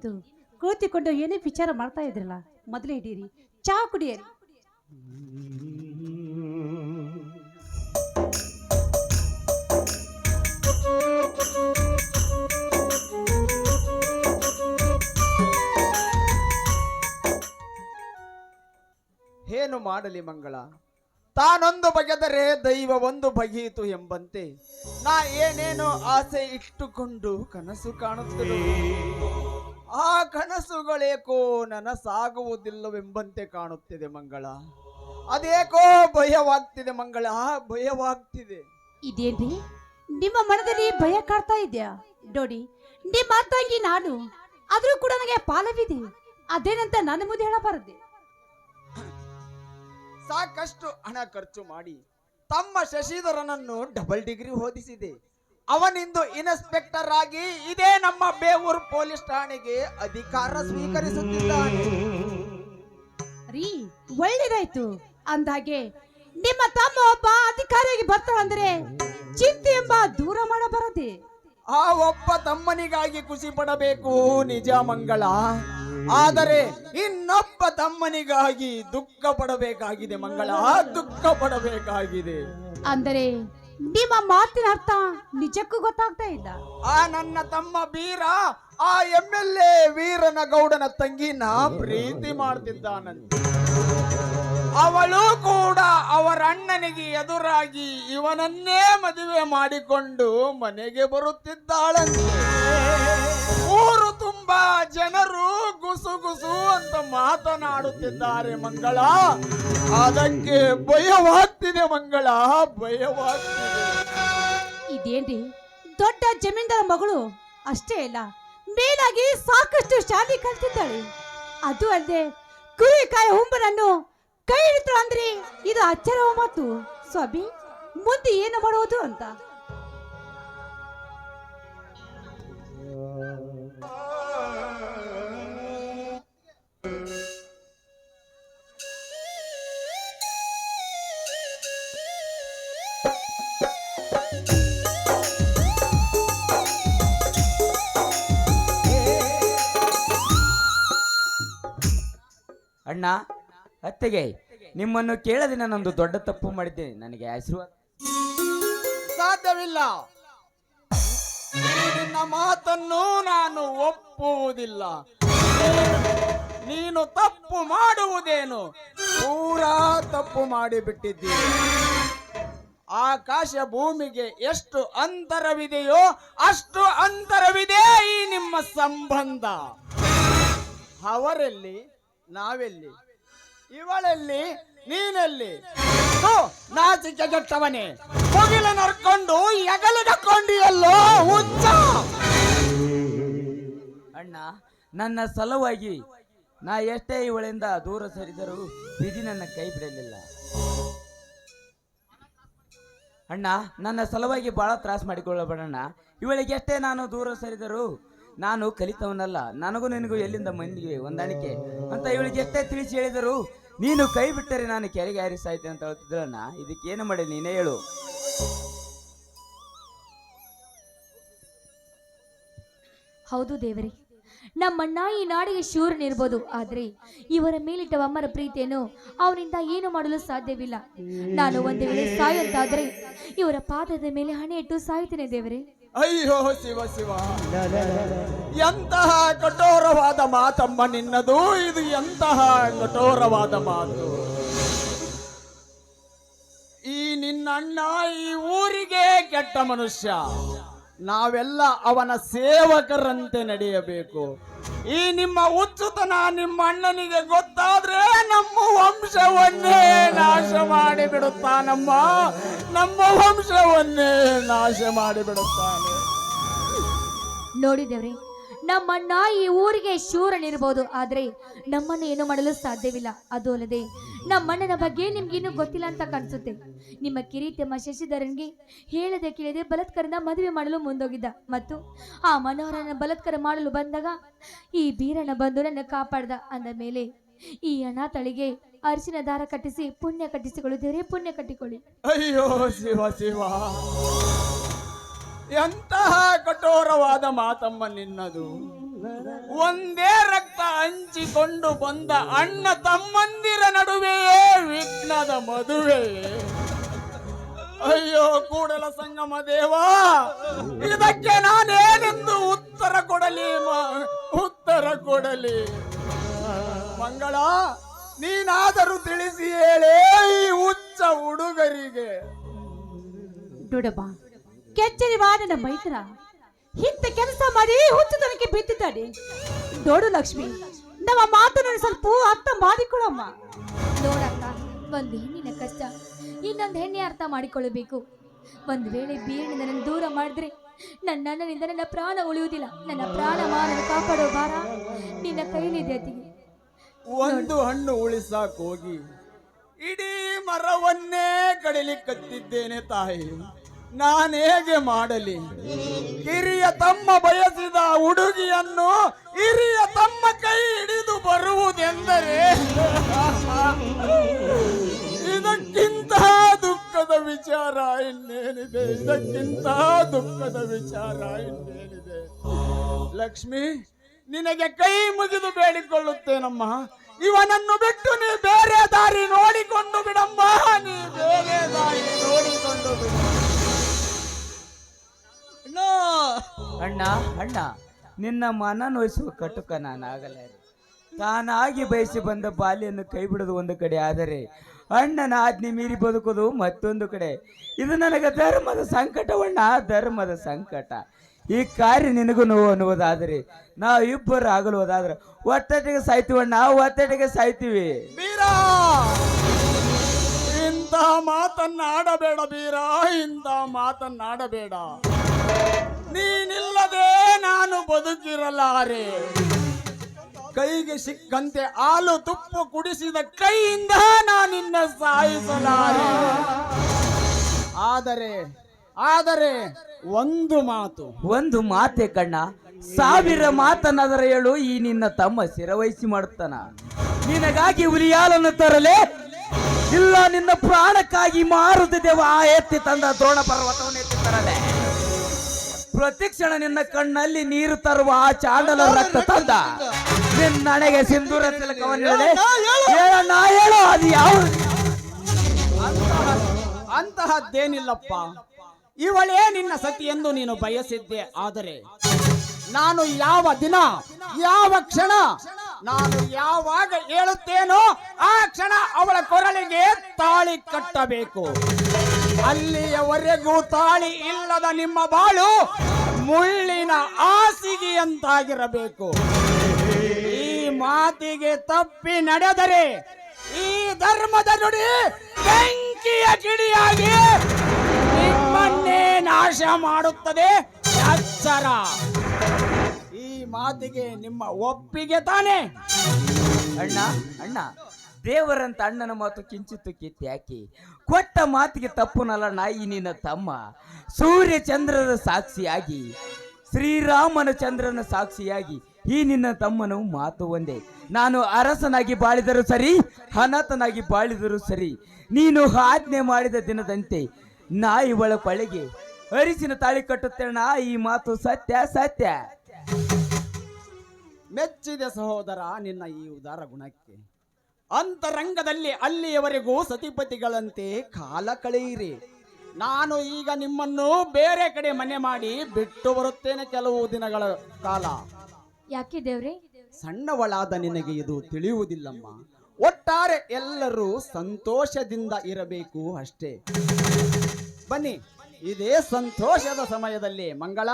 ಏನಿದು ಕುಳಿತುಕೊಂಡು ಏನೇ ವಿಚಾರ ಮಾಡ್ತಾ ಇದ್ರಲ್ಲ, ಮೊದಲೇ ಹಿಡೀರಿ ಚಾ ಕುಡಿಯರಿ. ಏನು ಮಾಡಲಿ ಮಂಗಳ? ತಾನೊಂದು ಬಗೆದರೆ ದೈವ ಒಂದು ಬಗೆಯಿತು ಎಂಬಂತೆ. ನಾ ಏನೇನೋ ಆಸೆ ಇಟ್ಟುಕೊಂಡು ಕನಸು ಕಾಣುತ್ತಿರು ಆ ಕನಸುಗಳೇಕೋ ನನಸಾಗುವುದಿಲ್ಲವೆಂಬಂತೆ ಕಾಣುತ್ತಿದೆ ಮಂಗಳ. ಅದೇಕೋ ಭಯವಾಗ್ತಿದೆ ಮಂಗಳ ಭಯವಾಗ್ತಿದೆ. ಇದೇನ್ರಿ? ನಿಮ್ಮ ಮನದಲ್ಲಿ ಭಯ ಕಾಡ್ತಾ ಇದೆಯಾ? ನೋಡಿ ನಿಮ್ಮ ತಂಗಿ ನಾನು ಆದ್ರೂ ಕೂಡ ನನಗೆ ಪಾಲವಿದೆ. ಅದೇನಂತ ನನ್ನ ಮುಂದೆ ಹೇಳಬಾರದೆ. ಸಾಕಷ್ಟು ಹಣ ಖರ್ಚು ಮಾಡಿ ತಮ್ಮ ಶಶಿಧರನನ್ನು ಡಬಲ್ ಡಿಗ್ರಿ ಓದಿಸಿದೆ. ಅವನಿಂದು ಇನ್ಸ್ಪೆಕ್ಟರ್ ಆಗಿ ಇದೇ ನಮ್ಮ ಬೇವೂರು ಪೊಲೀಸ್ ಠಾಣೆಗೆ ಅಧಿಕಾರ ಸ್ವೀಕರಿಸುತ್ತಿದ್ದಾನೆ. ರೀ ಒಳ್ಳೇದಾಯ್ತು. ಅಂದಾಗೆ ನಿಮ್ಮ ತಮ್ಮ ಒಬ್ಬ ಅಧಿಕಾರಿಗೆ ಬರ್ತಾನಂದ್ರೆ ಚಿಂತೆ ಎಂಬ ದೂರ ಮಾಡಬಾರದೆ. ಆ ಒಬ್ಬ ತಮ್ಮನಿಗಾಗಿ ಖುಷಿ ಪಡಬೇಕು ನಿಜ ಮಂಗಳ. ಆದರೆ ಇನ್ನೊಬ್ಬ ತಮ್ಮನಿಗಾಗಿ ದುಃಖ ಪಡಬೇಕಾಗಿದೆ ಮಂಗಳ. ದುಃಖ ಪಡಬೇಕಾಗಿದೆ. ಅಂದರೆ ನಿಮ್ಮ ಮಾತಿನ ಅರ್ಥ ನಿಜಕ್ಕೂ ಗೊತ್ತಾಗ್ತಾ ಇಲ್ಲ. ಆ ನನ್ನ ತಮ್ಮ ಬೀರ, ಆ ಎಂ ಎಲ್ ಎ ವೀರನ ಗೌಡನ ತಂಗಿನ ಪ್ರೀತಿ ಮಾಡ್ತಿದ್ದಾನಂತೆ. ಅವಳು ಕೂಡ ಅವರ ಅಣ್ಣನಿಗೆ ಎದುರಾಗಿ ಇವನನ್ನೇ ಮದುವೆ ಮಾಡಿಕೊಂಡು ಮನೆಗೆ ಬರುತ್ತಿದ್ದಾಳಂತೆ. ತುಂಬಾ ಜನರು ಗುಸು ಗುಸು ಅಂತ ಮಾತನಾಡುತ್ತಿದ್ದಾರೆ ಮಂಗಳ. ಅದಕ್ಕೆ ಭಯವಾಗ್ತಿದೆ ಮಂಗಳ, ಭಯವಾಗ್ತಿದೆ. ಇದೇನ್ರಿ? ದೊಡ್ಡ ಜಮೀನ್ದಾರ ಮಗಳು? ಅಷ್ಟೇ ಇಲ್ಲ ಮೇಲಾಗಿ ಸಾಕಷ್ಟು ಶಾಲೆ ಕಲ್ತಿದ್ದಾಳೆ. ಅದು ಅಲ್ಲದೆ ಕುರಿಕಾಯಿ ಹುಂಬರನ್ನು ಕೈ ಹಿಡಿತು ಅಂದ್ರೆ ಇದು ಅಚ್ಚರವ ಮಾತು. ಸ್ವಾಮಿ, ಮುಂದೆ ಏನು ಮಾಡುವುದು ಅಂತ? ಅಣ್ಣ, ಅತ್ತೆಗೆ, ನಿಮ್ಮನ್ನು ಕೇಳದೆ ನಾನೊಂದು ದೊಡ್ಡ ತಪ್ಪು ಮಾಡಿದ್ದೇನೆ. ನನಗೆ ಆಶೀರ್ವಾದ. ಸಾಧ್ಯವಿಲ್ಲ. ನಿನ್ನ ಮಾತನ್ನು ನಾನು ಒಪ್ಪುವುದಿಲ್ಲ. ನೀನು ತಪ್ಪು ಮಾಡುವುದೇನು? ಪೂರಾ ತಪ್ಪು ಮಾಡಿಬಿಟ್ಟಿದ್ದೀನಿ ಆಕಾಶ ಭೂಮಿಗೆ ಎಷ್ಟು ಅಂತರವಿದೆಯೋ ಅಷ್ಟು ಅಂತರವಿದೆ ಈ ನಿಮ್ಮ ಸಂಬಂಧ. ಅವರೆಲ್ಲಿ ನಾವೆಲ್ಲಿ? ಇವಳಲ್ಲಿ, ನೀನಲ್ಲಿ. ನಾಚಿಕೆ ಗೆಟ್ಟವನೇ ಮುಗಿಲ ನರ್ಕೊಂಡು ಎಗಲಿಗಕೊಂಡಿಯಲ್ಲೋ ಹುಚ್ಚ. ಅಣ್ಣ, ನನ್ನ ಸಲುವಾಗಿ ನಾ ಎಷ್ಟೇ ಇವಳಿಂದ ದೂರ ಸರಿದರೂ ವಿಧಿ ನನ್ನ ಕೈ ಬಿಡಲಿಲ್ಲ. ಅಣ್ಣ, ನನ್ನ ಸಲುವಾಗಿ ಬಹಳ ತ್ರಾಸ ಮಾಡಿಕೊಳ್ಳಬೇಡಣ್ಣ. ಇವಳಿಗೆ ಎಷ್ಟೇ ನಾನು ದೂರ ಸರಿದರೂ ನಾನು ಕಲಿತವನಲ್ಲ, ನನಗೂ ನಿನಗೂ ಎಲ್ಲಿಂದ ಮಂದಿಗೆ ಹೊಂದಾಣಿಕೆ ಅಂತ ಇವಳಿಗೆ ಎಷ್ಟೇ ತಿಳಿಸಿ ಹೇಳಿದರು. ನೀನು ಕೈ ಬಿಟ್ಟರೆ ನಾನು ಕೆರೆಗೆ ಹಾರಿಸಾಯ್ತೆ ಅಂತ ಹೇಳ್ತಿದ್ರಣ್ಣ ಇದಕ್ಕೆ ಏನು ಮಾಡಿ ನೀನೇ ಹೇಳು. ಹೌದು ದೇವರೇ, ನಮ್ಮಣ್ಣ ಈ ನಾಡಿಗೆ ಶೂರನಿರ್ಬೋದು ಆದ್ರೆ ಇವರ ಮೇಲಿಟ್ಟ ಅಮ್ಮರ ಪ್ರೀತಿಯನ್ನು ಅವನಿಂದ ಏನು ಮಾಡಲು ಸಾಧ್ಯವಿಲ್ಲ. ನಾನು ಒಂದೇ ವೇಳೆ ಸಾಯಂತಾದ್ರೆ ಇವರ ಪಾದದ ಮೇಲೆ ಹಣೆ ಇಟ್ಟು ಸಾಯ್ತೇನೆ ದೇವರೇ. ಅಯ್ಯೋ ಶಿವ ಶಿವ. ಎಂತಹ ಕಠೋರವಾದ ಮಾತಮ್ಮ ನಿನ್ನದು ಇದು ಎಂತಹ ಕಠೋರವಾದ ಮಾತು. ಈ ನಿನ್ನಣ್ಣ ಈ ಊರಿಗೆ ಕೆಟ್ಟ ಮನುಷ್ಯ. ನಾವೆಲ್ಲ ಅವನ ಸೇವಕರಂತೆ ನಡೆಯಬೇಕು. ಈ ನಿಮ್ಮ ಹುಚ್ಚುತನ ನಿಮ್ಮ ಅಣ್ಣನಿಗೆ ಗೊತ್ತಾದ್ರೆ ನಮ್ಮ ವಂಶವನ್ನೇ ನಾಶ ಮಾಡಿ ಬಿಡುತ್ತಾನಮ್ಮ ನಮ್ಮ ವಂಶವನ್ನೇ ನಾಶ ಮಾಡಿ ಬಿಡುತ್ತಾನೆ ನೋಡಿ ದೇವ್ರೆ, ನಮ್ಮಣ್ಣ ಈ ಊರಿಗೆ ಶೂರನಿರ್ಬೋದು, ಆದ್ರೆ ನಮ್ಮನ್ನು ಏನು ಮಾಡಲು ಸಾಧ್ಯವಿಲ್ಲ. ಅದು ಅಲ್ಲದೆ ನಮ್ಮಣ್ಣನ ಬಗ್ಗೆ ನಿಮ್ಗೇನು ಗೊತ್ತಿಲ್ಲ ಅಂತ ಕಾಣಿಸುತ್ತೆ ನಿಮ್ಮ ಕಿರೀಟಮ್ಮ ಶಶಿಧರನ್ಗೆ ಹೇಳದೆ ಕೇಳದೆ ಬಲತ್ಕರನ ಮದುವೆ ಮಾಡಲು ಮುಂದೋಗಿದ್ದ. ಮತ್ತು ಆ ಮನೋಹರನ ಬಲತ್ಕರ ಮಾಡಲು ಬಂದಾಗ ಈ ಬೀರಣ್ಣ ಬಂದು ನನ್ನ ಕಾಪಾಡ್ದ. ಅಂದ ಮೇಲೆ ಈ ಅನಾಥಳಿಗೆ ಅರಿಶಿನ ದಾರ ಕಟ್ಟಿಸಿ, ಪುಣ್ಯ ಕಟ್ಟಿಸಿಕೊಳ್ಳಿ ದೇವರೇ ಪುಣ್ಯ ಕಟ್ಟಿಕೊಳ್ಳಿ. ಅಯ್ಯೋ, ಶಿವ ಶಿವ. ಎಂತಹ ಕಠೋರವಾದ ಮಾತಮ್ಮ ನಿನ್ನದು. ಒಂದೇ ರಕ್ತ ಹಂಚಿಕೊಂಡು ಬಂದ ಅಣ್ಣ ತಮ್ಮಂದಿರ ನಡುವೆಯೇ ವಿಘ್ನದ ಮದುವೆ. ಅಯ್ಯೋ, ಕೂಡಲ ಸಂಗಮ ದೇವಾ, ಇದಕ್ಕೆ ನಾನೇನೆಂದು ಉತ್ತರ ಕೊಡಲಿ ಉತ್ತರ ಕೊಡಲಿ. ಮಂಗಳ, ನೀನಾದರೂ ತಿಳಿಸಿ ಹೇಳೇ ಈ ಹುಚ್ಚ ಹುಡುಗರಿಗೆ. ಕೆಚ್ಚರಿವಾದ ಮೈತ್ರ. ಇಂಥ ಕೆಲಸ ಮಾಡಿ ಹುಚ್ಚುತನಕ್ಕೆ ಬಿದ್ದಿದ್ದಾನೆ. ನೋಡು ಲಕ್ಷ್ಮಿ ನಮ್ಮ ಮಾತನ್ನು ಸ್ವಲ್ಪ ಅರ್ಥ ಮಾಡಿಕೊಳ್ಳಮ್ಮ ನೋಡಕ್ಕ ಒಂದು ಹೆಣ್ಣಿನ ಕಷ್ಟ ಇನ್ನೊಂದು ಹೆಣ್ಣೆ ಅರ್ಥ ಮಾಡಿಕೊಳ್ಳಬೇಕು ಒಂದು ವೇಳೆ ಬೀರನಿಂದ ನನ್ನ ದೂರ ಮಾಡಿದ್ರೆ ನನ್ನ ಅಣ್ಣನಿಂದ ನನ್ನ ಪ್ರಾಣ ಉಳಿಯುವುದಿಲ್ಲ. ನನ್ನ ಪ್ರಾಣ ಮಾನನ್ನು ಕಾಪಾಡೋ ಭಾರ ನಿನ್ನ ಕೈಲಿದೆ ಅತಿಗೆ ಒಂದು ಹಣ್ಣು ಉಳಿಸಾಕ್ ಹೋಗಿ ಇಡೀ ಮರವನ್ನೇ ಕಡಿಲಿಕ್ಕತ್ತಿದ್ದೇನೆ ತಾಯಿ. ನಾನೇಗೆ ಮಾಡಲಿ? ಹಿರಿಯ ತಮ್ಮ ಬಯಸಿದ ಹುಡುಗಿಯನ್ನು ಹಿರಿಯ ತಮ್ಮ ಕೈ ಹಿಡಿದು ಬರುವುದೆಂದರೆ? ಇದಕ್ಕಿಂತ ದುಃಖದ ವಿಚಾರ ಇನ್ನೇನಿದೆ? ಇದಕ್ಕಿಂತ ದುಃಖದ ವಿಚಾರ ಇನ್ನೇನಿದೆ? ಲಕ್ಷ್ಮಿ, ನಿನಗೆ ಕೈ ಮುಗಿದು ಬೇಡಿಕೊಳ್ಳುತ್ತೇನಮ್ಮ. ಇವನನ್ನು ಬಿಟ್ಟು ನೀ ಬೇರೆ ದಾರಿ ನೋಡಿಕೊಂಡು ಬಿಡಮ್ಮ. ನೀ ಬೇರೆ ದಾರಿ ನೋಡಿಕೊಂಡು ಬಿಡು ಅಣ್ಣ ಅಣ್ಣ, ನಿನ್ನ ಮನ ನೋಯಿಸುವ ಕಟುಕ ನಾನಾಗಲ್ಲ ತಾನಾಗಿ ಬಯಸಿ ಬಂದ ಬಾಲ್ಯನ್ನು ಕೈ ಬಿಡೋದು ಒಂದು ಕಡೆ, ಆದರೆ ಅಣ್ಣನ ಆಜ್ಞೆ ಮೀರಿ ಬದುಕೋದು ಮತ್ತೊಂದು ಕಡೆ. ಇದು ನನಗೆ ಧರ್ಮದ ಸಂಕಟವಣ್ಣ ಧರ್ಮದ ಸಂಕಟ. ಈ ಕಾರ್ಯ ನಿನಗೂ ನೋವು ಅನ್ನುವುದಾದರೆ, ನಾವು ಇಬ್ಬರು ಆಗಲುವುದಾದ್ರೆ ಒತ್ತಟಿಗೆ ಸಾಯ್ತೀವಣ್ಣ ಒತ್ತಟಿಗೆ ಸಾಯ್ತೀವಿ. ಇಂತಹ ಇಂಥ ಮಾತನ್ನಾಡಬೇಡ ಬೀರ ಇಂತಹ ಮಾತನ್ನಾಡಬೇಡ. ನೀನಿಲ್ಲದೆ ನಾನು ಬದುಕಿರಲಾರೆ. ಕೈಗೆ ಸಿಕ್ಕಂತೆ ಹಾಲು ತುಪ್ಪ ಕುಡಿಸಿದ ಕೈಯಿಂದ ನಾನಿನ್ನ ಸಾಯಿಸಲಾರೆ. ಆದರೆ ಆದರೆ ಒಂದು ಮಾತು. ಒಂದು ಮಾತೆ ಕಣ್ಣ, ಸಾವಿರ ಮಾತನಾದರೆ ಹೇಳು, ಈ ನಿನ್ನ ತಮ್ಮ ಶಿರವಹಿಸಿ ಮಾಡುತ್ತಾನ. ನಿನಗಾಗಿ ಉರಿಯಾಲನ್ನು ತರಲೆ, ಇಲ್ಲ ನಿನ್ನ ಪ್ರಾಣಕ್ಕಾಗಿ ಮಾರುತ್ತಿದ್ದೇವ, ಆ ಎತ್ತಿ ತಂದ ದ್ರೋಣ ಪರ್ವತವನ್ನು ಎತ್ತಿ ತರಲೆ. ಪ್ರತಿಕ್ಷಣ ನಿನ್ನ ಕಣ್ಣಲ್ಲಿ ನೀರು ತರುವ ಆ ಚಾಂಡಲ ರಕ್ತ ತಂದ. ನಿನ್ನಣೆಗೆ ಸಿಂಧೂರ ಹೇಳ ನಾ ಹೇಳು ಅದು ಯಾವ ಅಂತಹದ್ದೇನಿಲ್ಲಪ್ಪ. ಇವಳೇ ನಿನ್ನ ಸತಿ ಎಂದು ನೀನು ಬಯಸಿದ್ದೆ. ಆದರೆ ನಾನು ಯಾವ ದಿನ ಯಾವ ಕ್ಷಣ ನಾನು ಯಾವಾಗ ಹೇಳುತ್ತೇನೋ ಆ ಕ್ಷಣ ಅವಳ ಕೊರಳಿಗೆ ತಾಳಿ ಕಟ್ಟಬೇಕು. ಅಲ್ಲಿಯವರೆಗೂ ತಾಳಿ ಇಲ್ಲದ ನಿಮ್ಮ ಬಾಳು ಮುಳ್ಳಿನ ಹಾಸಿಗೆಯಂತಾಗಿರಬೇಕು ಈ ಮಾತಿಗೆ ತಪ್ಪಿ ನಡೆದರೆ ಈ ಧರ್ಮದ ನುಡಿ ಬೆಂಕಿಯ ಕಿಡಿಯಾಗಿ ನಿಮ್ಮನ್ನೇ ನಾಶ ಮಾಡುತ್ತದೆ ಅಚ್ಚರ ಈ ಮಾತಿಗೆ ನಿಮ್ಮ ಒಪ್ಪಿಗೆ ತಾನೆ. ಅಣ್ಣ ಅಣ್ಣ ದೇವರಂತ ಅಣ್ಣನ ಮಾತು ಕಿಂಚಿತ್ತು ಕಿತ್ತು ಯಾಕೆ? ಕೊಟ್ಟ ಮಾತಿಗೆ ತಪ್ಪುನಲ್ಲ ನಾಯಿ ನಿನ್ನ ತಮ್ಮ. ಸೂರ್ಯ ಚಂದ್ರರ ಸಾಕ್ಷಿಯಾಗಿ, ಶ್ರೀರಾಮನ ಚಂದ್ರನ ಸಾಕ್ಷಿಯಾಗಿ ಈ ನಿನ್ನ ತಮ್ಮನು ಮಾತು ಒಂದೇ. ನಾನು ಅರಸನಾಗಿ ಬಾಳಿದರೂ ಸರಿ, ಅನಾಥನಾಗಿ ಬಾಳಿದರೂ ಸರಿ, ನೀನು ಆಜ್ಞೆ ಮಾಡಿದ ದಿನದಂತೆ ನಾಯಿ ಒಳ ಪಳಿಗೆ ಅರಿಸಿನ ತಾಳಿ ಕಟ್ಟುತ್ತೇಣ ಈ ಮಾತು ಸತ್ಯ ಸತ್ಯ. ಮೆಚ್ಚಿದೆ ಸಹೋದರ ನಿನ್ನ ಈ ಉದಾರ ಗುಣಕ್ಕೆ. ಅಂತರಂಗದಲ್ಲಿ ಅಲ್ಲಿಯವರೆಗೂ ಸತಿಪತಿಗಳಂತೆ ಕಾಲ ಕಳೆಯಿರಿ. ನಾನು ಈಗ ನಿಮ್ಮನ್ನು ಬೇರೆ ಕಡೆ ಮನೆ ಮಾಡಿ ಬಿಟ್ಟು ಬರುತ್ತೇನೆ ಕೆಲವು ದಿನಗಳ ಕಾಲ. ಯಾಕೆ ದೇವ್ರಿ? ಸಣ್ಣವಳಾದ ನಿನಗೆ ಇದು ತಿಳಿಯುವುದಿಲ್ಲಮ್ಮ. ಒಟ್ಟಾರೆ ಎಲ್ಲರೂ ಸಂತೋಷದಿಂದ ಇರಬೇಕು ಅಷ್ಟೇ. ಬನ್ನಿ ಇದೇ ಸಂತೋಷದ ಸಮಯದಲ್ಲಿ ಮಂಗಳ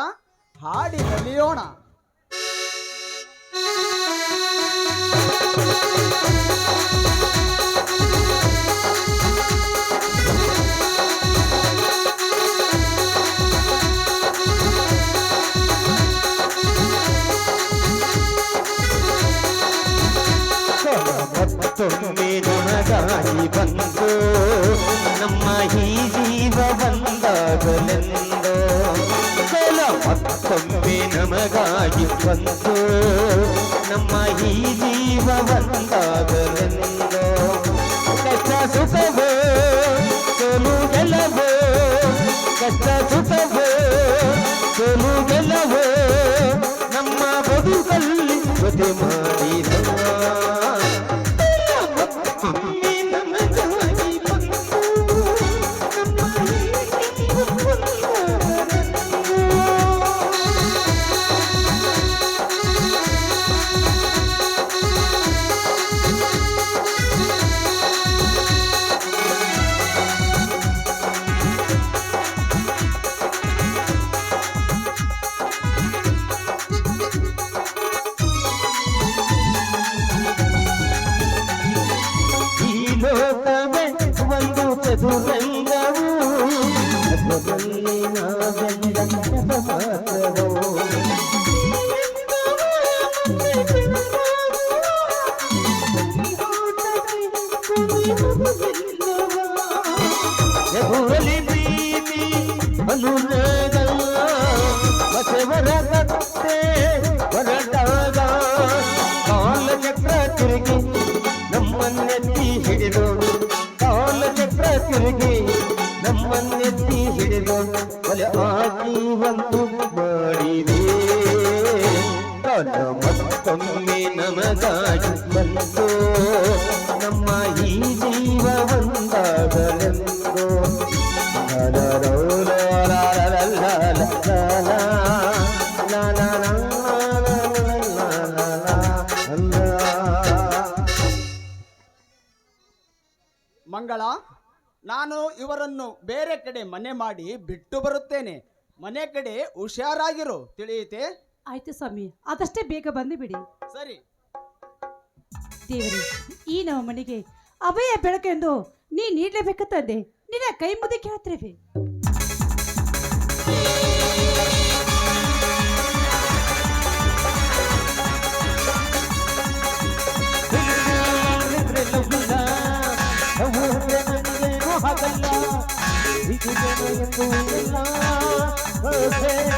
ಹಾಡಿ ನಲಿಯೋಣ ಮತ್ತೊಮ್ಮೆ ನಮಗಾಗಿ ಬಂದು ನಮ್ಮ ಈ ಜೀವ ಬಂದಾಗಲೆಂದು ಕೆಲ ಮತ್ತೊಮ್ಮೆ ನಮಗಾಗಿ ಬಂತು ನಮ್ಮ ಈ ಜೀವ ಬಂದಾಗಲೆಂದೋ. ಕಷ್ಟ ಸುಖವೋ ಸೋಲು ಗೆಲ್ಲವೋ ಕಷ್ಟ 是不 ನಾನು ಬೇರೆ ಕಡೆ ಮನೆ ಮಾಡಿ ಬಿಟ್ಟು ಬರುತ್ತೇನೆ. ಮನೆ ಕಡೆ ಹುಷಾರಾಗಿರು ತಿಳಿಯುತ್ತೆ ಆಯ್ತು ಸ್ವಾಮಿ ಆದಷ್ಟೇ ಬೇಗ ಬಂದು ಬಿಡಿ. ಸರಿ. ದೇವರೇ ಈ ನಮ್ಮ ಮನೆಗೆ ಅಭಯ ಬೆಳಕೆಂದು ನೀ ನೀಡಲೇಬೇಕು ತಂದೆ ನಿನ್ನ ಕೈ ಮುದಿ ಕೇಳ್ತೇವೆ ಬಂದ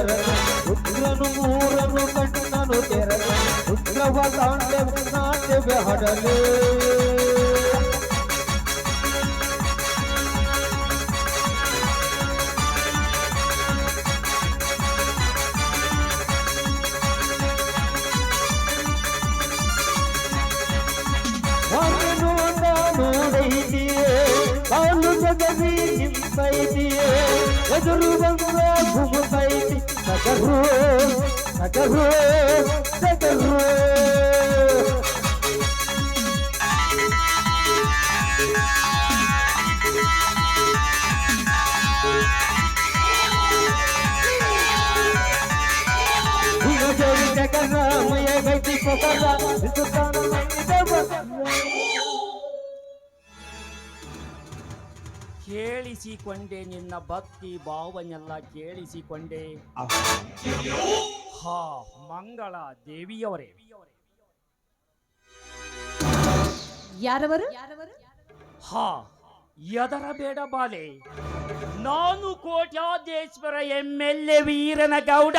ನಾಟ್ಯಕ್ಕೆ ಬರನು ರುದ್ರನು ಮೂರನು ಕಣ್ಣನು ಕೆರನು ರುದ್ರವ ಕಾಂಡವೇ ನಾಟ್ಯವೇ ಹಡಲೇ ನೋಡ ನೋಡೈತಿಯೇ ಕಾಲು ಜಗವಿ ನಿಂಬೈತಿಯೇ ಎದುರು ಬಂದ ಗುಮುಕೈತಿ Macarrón, macarrón, macarrón. ಕೇಳಿಸಿಕೊಂಡೆ ನಿನ್ನ ಭಕ್ತಿ ಭಾವನೆಲ್ಲ ಕೇಳಿಸಿಕೊಂಡೆ. ಹಾ ಮಂಗಳ ದೇವಿಯವರೇ. ಯಾರವರು? ಹಾ ಎದರ ಬೇಡ ಬಾಲೆ. ನಾನು ಕೋಟ್ಯಾದೇಶ್ವರ M L A Veerana Gowda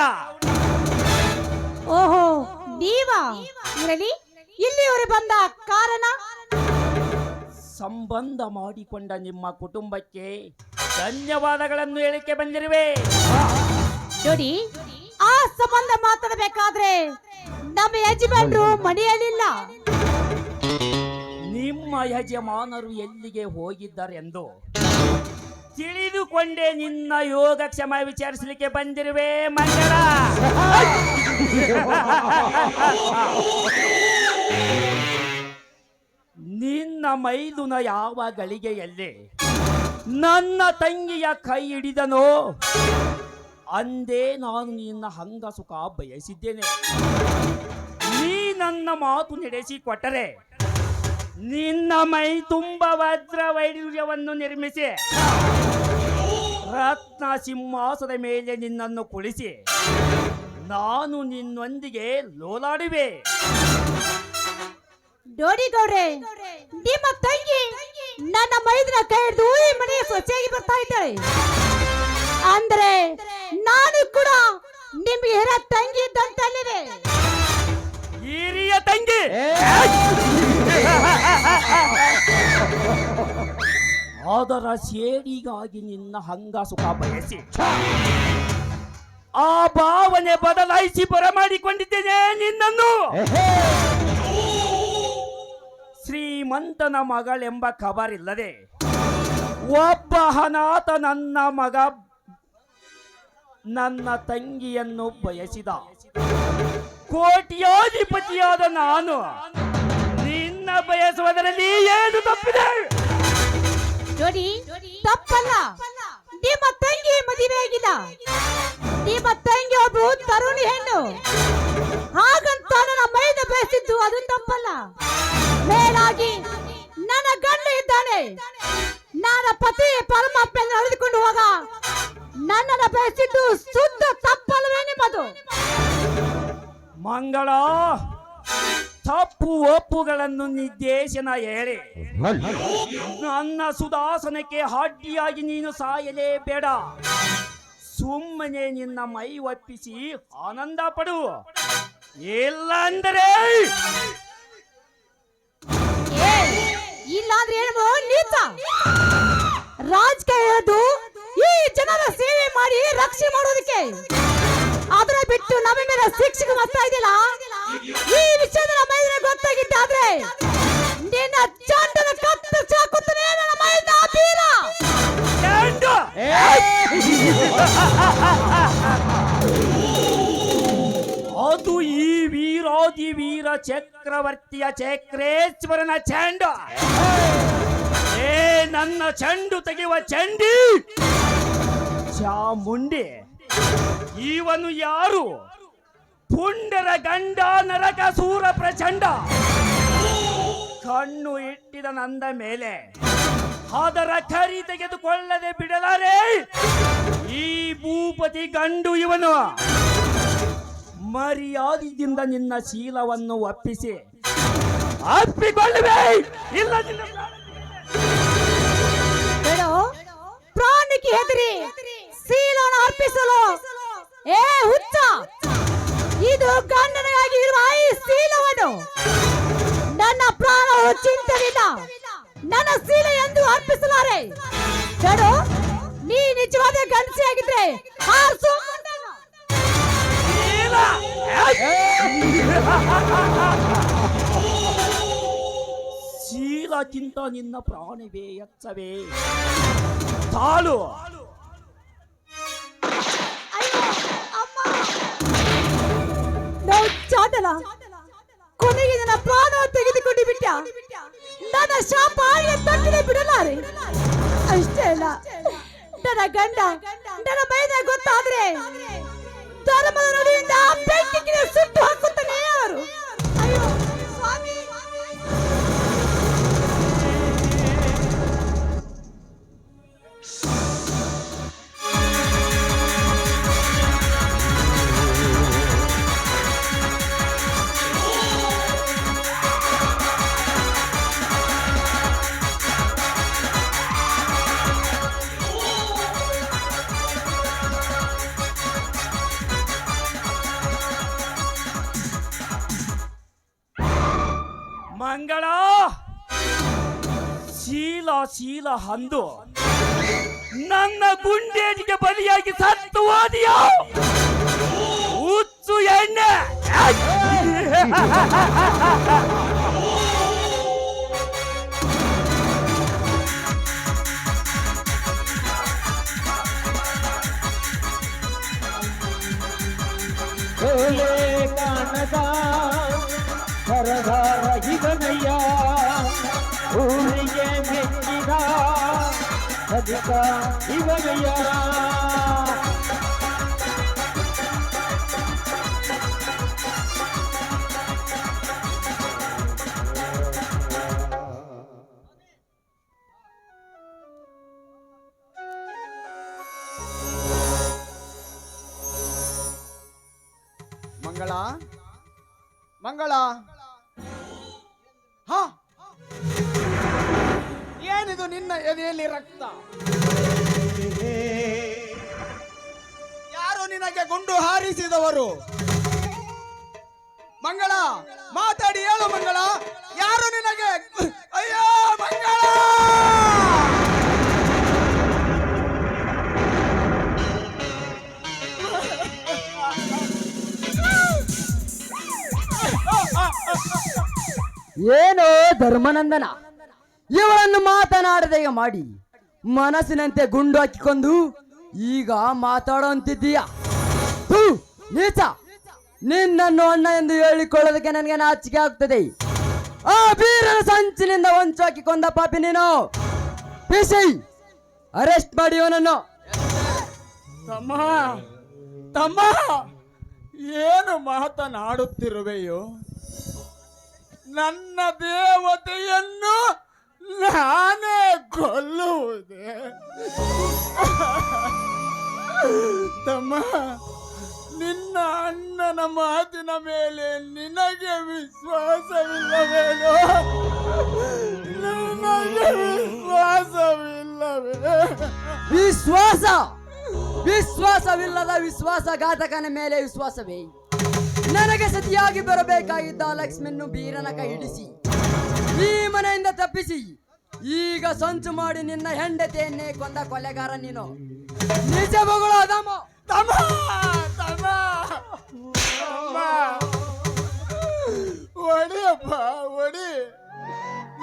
ಓಹೋ ನೀವಾ? ಇರಲಿ ಇಲ್ಲಿಯವರು ಬಂದ ಕಾರಣ? ಸಂಬಂಧ ಮಾಡಿಕೊಂಡ ನಿಮ್ಮ ಕುಟುಂಬಕ್ಕೆ ಧನ್ಯವಾದಗಳನ್ನು ಹೇಳಿಕೆ ಬಂದಿರುವೆ. ನೋಡಿ ಆ ಸಂಬಂಧ ಮಾತಾಡಬೇಕಾದ್ರೆ ನಮ್ಮ ಯಜಮಾನರು ಮನೆಯಲ್ಲಿಲ್ಲ. ನಿಮ್ಮ ಯಜಮಾನರು ಎಲ್ಲಿಗೆ ಹೋಗಿದ್ದಾರೆಂದು ತಿಳಿದುಕೊಂಡೇ ನಿನ್ನ ಯೋಗಕ್ಷೇಮ ವಿಚಾರಿಸಲಿಕ್ಕೆ ಬಂದಿರುವೆ ಮಂಗಳ ನಿನ್ನ ಮೈದುನ ಯಾವ ಗಳಿಗೆಯಲ್ಲಿ? ನನ್ನ ತಂಗಿಯ ಕೈ ಹಿಡಿದನೋ? ಅಂದೇ ನಾನು ನಿನ್ನ ಹಂಗ ಸುಖ ಬಯಸಿದ್ದೇನೆ. ನೀ ನನ್ನ ಮಾತು ನಡೆಸಿ ಕೊಟ್ಟರೆ, ನಿನ್ನ ಮೈ ತುಂಬ ವಜ್ರ ವೈರುವ್ಯವನ್ನು ನಿರ್ಮಿಸಿ, ರತ್ನ ಸಿಂಹಾಸದ ಮೇಲೆ ನಿನ್ನನ್ನು ಕುಳಿಸಿ, ನಾನು ನಿನ್ನೊಂದಿಗೆ ಲೋಲಾಡುವೆ. ಡೋಡಿಗೌಡ್ರೆ ನಿಮ್ಮ ತಂಗಿ ನನ್ನ ಮೈದ್ರ ಕೈ ಈ ಮನೆಯ ಸ್ವಚ್ಛಾಗಿ ಬರ್ತಾ ಇದ್ದಾಳೆ. ಅಂದ್ರೆ ನಾನು ಕೂಡ ನಿಮ್ಗೆ ಹೆರ ತಂಗಿ ಇದ್ದಂತಲ್ಲಿದೆ ಹಿರಿಯ ತಂಗಿ! ಆದರ ಸೇರಿಗಾಗಿ ನಿನ್ನ ಹಂಗ ಸುಖ ಬಯಸಿ. ಆ ಭಾವನೆ ಬದಲಾಯಿಸಿ ಬರಮಾಡಿಕೊಂಡಿದ್ದೇನೆ ನಿನ್ನನ್ನು. ಶ್ರೀಮಂತನ ಮಗಳೆಂಬ ಖಬರಿಲ್ಲದೆ ಒಬ್ಬ ಅನಾಥ ನನ್ನ ಮಗ ನನ್ನ ತಂಗಿಯನ್ನು ಬಯಸಿದ. ಕೋಟ್ಯಾಧಿಪತಿಯಾದ ನಾನು ನಿನ್ನ ಬಯಸುವುದರಲ್ಲಿ ಏನು ತಪ್ಪಿದೆ? ನೋಡಿ, ತಪ್ಪಲ್ಲ. ನಿಮ್ಮ ತಂಗಿ ಮದುವೆ ಆಗಿಲ್ಲ. ನಿಮ್ಮ ತಂಗಿ ಒಬ್ಬ ತರುಣಿ ಹೆಣ್ಣು. ಹಾಗಂತ ನನ್ನ ಮೈದ ಬಯಸಿದ್ದು ಅದು ತಪ್ಪಲ್ಲ. ಮೇಲಾಗಿ ನನ್ನ ಗಂಡ ಇದ್ದಾನೆ. ನನ್ನ ಪತಿ ಪರಮಾತ್ಮ ನಡೆದುಕೊಂಡು ಹೋಗ, ನನ್ನನ್ನು ಬಯಸಿದ್ದು ಶುದ್ಧ ತಪ್ಪಲ್ವೇ ನಿಮ್ಮದು. ಮಂಗಳ, ತಪ್ಪು ಒಪ್ಪುಗಳನ್ನು ನಿರ್ದೇಶನ ಹೇಳಿ ನನ್ನ ಸುದಾಸನಕ್ಕೆ ಹಾಡಿಯಾಗಿ ನೀನು ಸಾಯಲೇಬೇಡ. ಸುಮ್ಮನೆ ನಿನ್ನ ಮೈ ಒಪ್ಪಿಸಿ ಆನಂದ ಪಡು. ಇಲ್ಲ ಅಂದರೆ ಏ, ಇಲ್ಲಾಂದ್ರೆ ಏನು ನೀಚ ರಾಜಕೀಯ ಈ ಜನರ ಸೇವೆ ಮಾಡಿ ರಕ್ಷೆ ಮಾಡೋದಕ್ಕೆ. ಅದನ್ನ ಬಿಟ್ಟು ನಮ್ಮ ಮೇಲೆ ಶಿಕ್ಷೆಗೆ ಇದೆಯಲ್ಲ? ಈ ವಿಷಯದ ನಮ್ಮ ಮೈದ್ರೆ ಗೊತ್ತಾಗಿದ್ದಾದ್ರೆ ನಿನ್ನ ಚಂಡನ ಕತ್ತ ಹಾಕುತ್ತಾನೆ ನನ್ನ ಮೈದ ತೀರ ಅದು ಈ ವೀರಾದಿ ವೀರ ಚಕ್ರವರ್ತಿಯ ಚಕ್ರೇಶ್ವರನ ಚೆಂಡು. ಏ, ನನ್ನ ಚೆಂಡು ತೆಗೆಯುವ ಚಂಡಿ. ಚಾಮುಂಡಿ ಇವನು ಯಾರು? ಪುಂಡರ ಗಂಡ ನರಕ ಸೂರ ಪ್ರಚಂಡ. ಕಣ್ಣು ಇಟ್ಟಿದ ನಂದ ಮೇಲೆ ಅದರ ಕರಿ ತೆಗೆದುಕೊಳ್ಳದೆ ಬಿಡಲಾರೆ. ಈ ಭೂಪತಿ ಗಂಡು ಇವನು. ಮರ್ಯಾದೆಯಿಂದ ನಿನ್ನ ಶೀಲವನ್ನು ಒಪ್ಪಿಸಿ ಅಪ್ಪಿಕೊಳ್ಳುವೆ! ಇಲ್ಲ ಬೇಡ? ಪ್ರಾಣಕ್ಕೆ ಹೆದರಿ, ಶೀಲವನ್ನು ಅರ್ಪಿಸಲು. ಏ, ಹುಚ್ಚ! ಇದು ಗಂಡನಾಗಿ ಇರುವ ಈ ಶೀಲವನ್ನು. ನನ್ನ ಪ್ರಾಣವು ಚಿಂತನಿಲ್ಲ ನನ್ನ ಶೀಲ ಎಂದು ಅರ್ಪಿಸಲಾರೆ. ಬೇಡ? ನೀ ನಿಜವಾದ ಗಂಡಸಿಯಾಗಿದ್ರೆ ಆ ಮುಂದನ್ನು. ಶೀಲ! ಶೀಲಕ್ಕಿಂತ ನಿನ್ನ ಪ್ರಾಣವೇ ಎಚ್ಚವೇ ತಾಳು. ಚಾಟಲ. ಕೊನೆಗೆ ನನ್ನ ಪ್ರಾಣ ತೆಗೆದುಕೊಂಡು ಬಿಟ್ಟ ನನ್ನ ಶಾಪ ತಟ್ಟಿದೆ ಬಿಡಲಾರೆ. ಅಷ್ಟೇ ಅಲ್ಲ. ನನ್ನ ಗಂಡ, ನನ್ನ ಮೈದ ಗೊತ್ತಾದ್ರೆ ಧರ್ಮದ ನಡುವಿಂದ ಬೆಂಕಿಗೆ ಸುಟ್ಟು ಹಾಕುತ್ತಾನೆ ಅವರು ಶೀಲ ಶೀಲ ಅಂದು ನನ್ನ ಗುಂಡೇಟಿಗೆ ಬಲಿಯಾಗಿ ಸತ್ತು ಹೋದಿಯೋ ಹುಚ್ಚು ಎಣ್ಣೆ ಓಲೆ ಕಾಣದ ಇವನಯ್ಯ ಮಂಗಳ? ಮಂಗಳ? ಸುರಿದು ನಿನ್ನ ಎದೆಯಲ್ಲಿ ರಕ್ತ. ಯಾರು ನಿನಗೆ ಗುಂಡು ಹಾರಿಸಿದವರು? ಮಂಗಳ, ಮಾತಾಡಿ ಹೇಳು ಮಂಗಳ. ಯಾರು ನಿನಗೆ ಅಯ್ಯೋ, ಮಂಗಳ! ಏನೋ ಧರ್ಮನಂದನ? ಇವಳನ್ನು ಮಾತನಾಡದೆಯ ಮಾಡಿ. ಮನಸ್ಸಿನಂತೆ ಗುಂಡು ಹಾಕಿಕೊಂಡು, ಈಗ ಮಾತಾಡೋಂತಿದ್ದೀಯ ನೀಚ. ನಿನ್ನನ್ನು ಅಣ್ಣ ಎಂದು ಹೇಳಿಕೊಳ್ಳೋದಕ್ಕೆ ನನಗೆ ನಾಚಿಕೆ ಆಗ್ತದೆ. ಆ ಬೀರನ ಸಂಚಿನಿಂದ ಹೊಂಚು ಹಾಕಿಕೊಂಡ ಪಾಪಿ ನೀನು. ಅರೆಸ್ಟ್ ಮಾಡಿ ಇವನನ್ನು. ತಮ್ಮ ತಮ್ಮ, ಏನು ಮಾತನಾಡುತ್ತಿರುವೆಯೋ? ನನ್ನ ದೇವತೆಯನ್ನು ನಾನೇ ಕೊಲ್ಲುವುದೇ? ತಮ್ಮ, ನಿನ್ನ ಅಣ್ಣನ ಮಾತಿನ ಮೇಲೆ ನಿನಗೆ ವಿಶ್ವಾಸವಿಲ್ಲವೇನೋ? ನಿನಗೆ ವಿಶ್ವಾಸವಿಲ್ಲವೇ? ವಿಶ್ವಾಸ! ವಿಶ್ವಾಸವಿಲ್ಲದ ವಿಶ್ವಾಸ ವಿಶ್ವಾಸಘಾತಕನ ಮೇಲೆ ವಿಶ್ವಾಸವೇ? ನನಗೆ ಸತಿಯಾಗಿ ಬರಬೇಕಾಗಿದ್ದ ಲಕ್ಷ್ಮಿಯನ್ನು ಬೀರನ ಕೈ ಹಿಡಿಸಿ. ಈ ಮನೆಯಿಂದ ತಪ್ಪಿಸಿ. ಈಗ ಸಂಚು ಮಾಡಿ ನಿನ್ನ ಹೆಂಡತಿಯನ್ನೇ ಕೊಂದ ಕೊಲೆಗಾರ ನೀನು. ನಿಜ ಮಗಳು ಅದಮ್ಮ ತಮ್ಮ ಒಡಿ.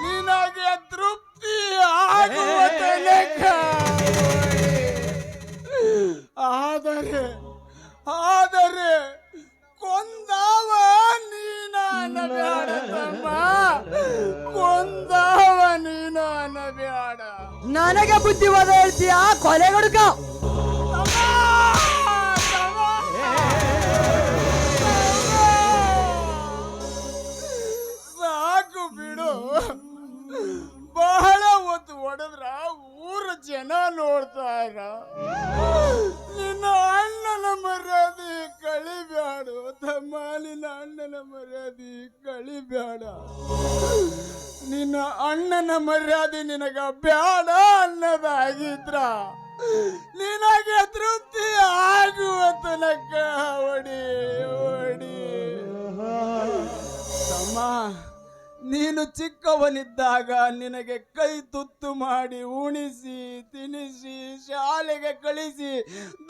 ನಿನಗೆ ತೃಪ್ತಿ ಆಗುವ ಆದರೆ ಆದರೆ ಕೊಂದಾವ ನೀನಾನ ಬ್ಯಾಡ ತಮ್ಮ ಕೊಂದವ ನೀನಾನ ಬ್ಯಾಡ ನನಗೆ ಬುದ್ಧಿವಾದ ಹೇಳ್ತೀಯ ಕೊಲೆಗಡುಕ ಸಾಕು ಬಿಡು. ಬಹಳ ಹೊತ್ತು ಹೊಡೆದ್ರ ಊರ ಜನ ನೋಡ್ತಾರ ನಿನ್ನ ಅಣ್ಣನ ಮರ್ಯಾದೆ ಕಳಿಬ್ಯಾಡು. ಅಣ್ಣನ ಮರ್ಯಾದೆ ಕಳಿಬ್ಯಾಡ ನಿನ್ನ ಅಣ್ಣನ ಮರ್ಯಾದೆ ನಿನಗ ಬೇಡ ಅನ್ನದಾಗಿದ್ರ ನಿನಗೆ ತೃಪ್ತಿ ಆಗುವ ತನಕ ಒಡಿ ಒಡಿ ತಮ್ಮ, ನೀನು ಚಿಕ್ಕವನಿದ್ದಾಗ ನಿನಗೆ ಕೈ ತುತ್ತು ಮಾಡಿ ಉಣಿಸಿ, ತಿನಿಸಿ, ಶಾಲೆಗೆ ಕಳಿಸಿ,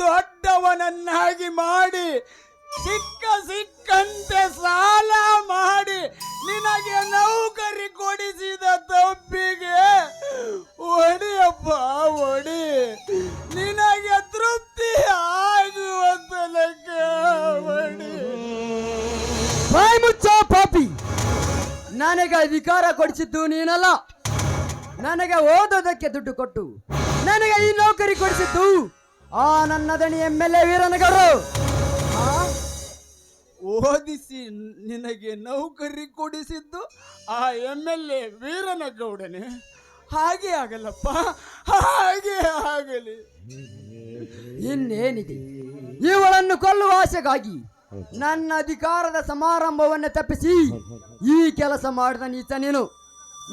ದೊಡ್ಡವನನ್ನಾಗಿ ಮಾಡಿ ಸಿಕ್ಕ ಸಿಕ್ಕಂತೆ ಸಾಲ ಮಾಡಿ ನಿನಗೆ ನೌಕರಿ ಕೊಡಿಸಿದ ತಪ್ಪಿಗೆ ಒಡಿಯಪ್ಪ, ಒಡಿ. ನಿನಗೆ ತೃಪ್ತಿ ಆಗುವಂತ ಲೆಕ್ಕ ಒಡಿ ಬಾಯಿ ಮುಚ್ಚ ಪಾಪಿ. ನನಗೆ ವಿಕಾರ ಕೊಡಿಸಿದ್ದು ನೀನಲ್ಲ. ನನಗೆ ಓದೋದಕ್ಕೆ ದುಡ್ಡು ಕೊಟ್ಟು. ನನಗೆ ಈ ನೌಕರಿ ಕೊಡಿಸಿದ್ದು ಆ ನನ್ನ ದಣಿ ಎಂ ಎಲ್ ಎ ವೀರನಗರು. ಓದಿಸಿ ನಿನಗೆ ನೌಕರಿ ಕೊಡಿಸಿದ್ದು ಆ ಎಂ ಎಲ್ ಎ ವೀರನಗೌಡನೆ. ಹಾಗೆ ಆಗಲ್ಲಪ್ಪ, ಹಾಗೆ ಆಗಲಿ. ಇನ್ನೇನಿದೆ? ಇವಳನ್ನು ಕೊಲ್ಲುವ ಆಸೆಗಾಗಿ ನನ್ನ ಅಧಿಕಾರದ ಸಮಾರಂಭವನ್ನು ತಪ್ಪಿಸಿ ಈ ಕೆಲಸ ಮಾಡಿದ ನೀಚ ನೀನು.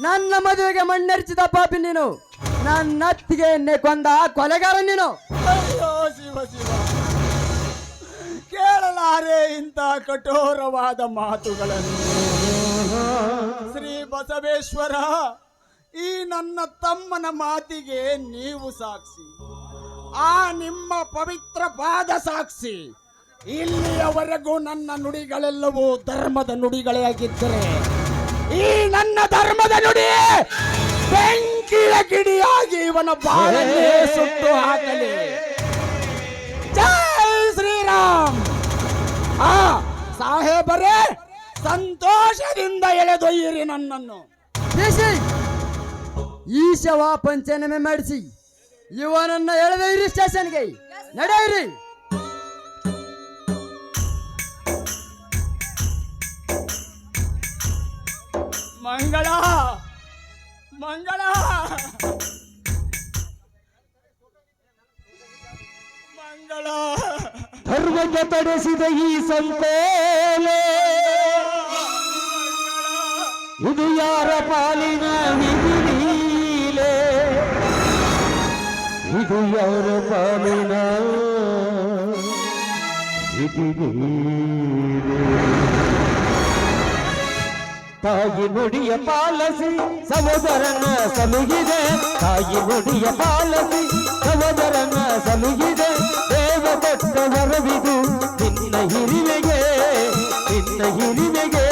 ನನ್ನ ಮದುವೆಗೆ ಮಣ್ಣೆರಿಸಿದ ಪಾಪಿ ನೀನು. ನನ್ನ ಅತ್ತಿಗೆ ಕೊಂದ ಕೊಲೆಗಾರ ನೀನು. ಅಯ್ಯೋ ಶಿವ ಶಿವ. ಕೇಳಲಾರೆ ಇಂಥ ಕಠೋರವಾದ ಮಾತುಗಳನ್ನು. ಶ್ರೀ ಬಸವೇಶ್ವರ, ಈ ನನ್ನ ತಮ್ಮನ ಮಾತಿಗೆ ನೀವು ಸಾಕ್ಷಿ. ಆ ನಿಮ್ಮ ಪವಿತ್ರ ಪಾದ ಸಾಕ್ಷಿ. ಇಲ್ಲಿಯವರೆಗೂ ನನ್ನ ನುಡಿಗಳೆಲ್ಲವೂ ಧರ್ಮದ ನುಡಿಗಳೇ ಆಗಿದ್ದರೆ, ಈ ನನ್ನ ಧರ್ಮದ ನುಡಿ ಬೆಂಕಿಯ ಕಿಡಿಯಾಗಿ ಇವನ ಬಾಳನ್ನೇ ಸುಟ್ಟು ಹಾಕಲಿ. ಜೈ ಶ್ರೀರಾಮ್! ಆ ಸಾಹೇಬರೇ ಸಂತೋಷದಿಂದ ಎಳೆದೊಯ್ಯಿರಿ ನನ್ನನ್ನು. ಈ ಶವ ಪಂಚನಮೆ ಮಾಡಿಸಿ ಇವನನ್ನ ಎಳೆದೊಯ್ಯಿರಿ ಸ್ಟೇಷನ್ಗೆ. ನಡೆಯಿರಿ. ಮಂಗಳ ಮಂಗಳ. ಮಂಗಳ. ಧರ್ಮಕ್ಕೆ ತಡೆಸಿದ ಈ ಸಂಕೋಲೆ. ಇದು ಯಾರ ಪಾಲಿನ ವಿಧಿ ಲೀಲೆ ಇದು ಯಾರ ಪಾಲಿನ ವಿಧಿ ಲೀಲೆ ತಾಯಿ ನುಡಿಯ ಪಾಲಸಿ, ಸಹೋದರನ ಸಲುಗಿದೆ. ತಾಯಿ ನುಡಿಯ ಪಾಲಸಿ, ಸಹೋದರನ ಸಲುಗಿದೆ. ದೇವ ಕೊಟ್ಟ ನಿನ್ನ ಹಿರಿಮೆಗೆ ನಿನ್ನ ಹಿರಿಮೆಗೆ.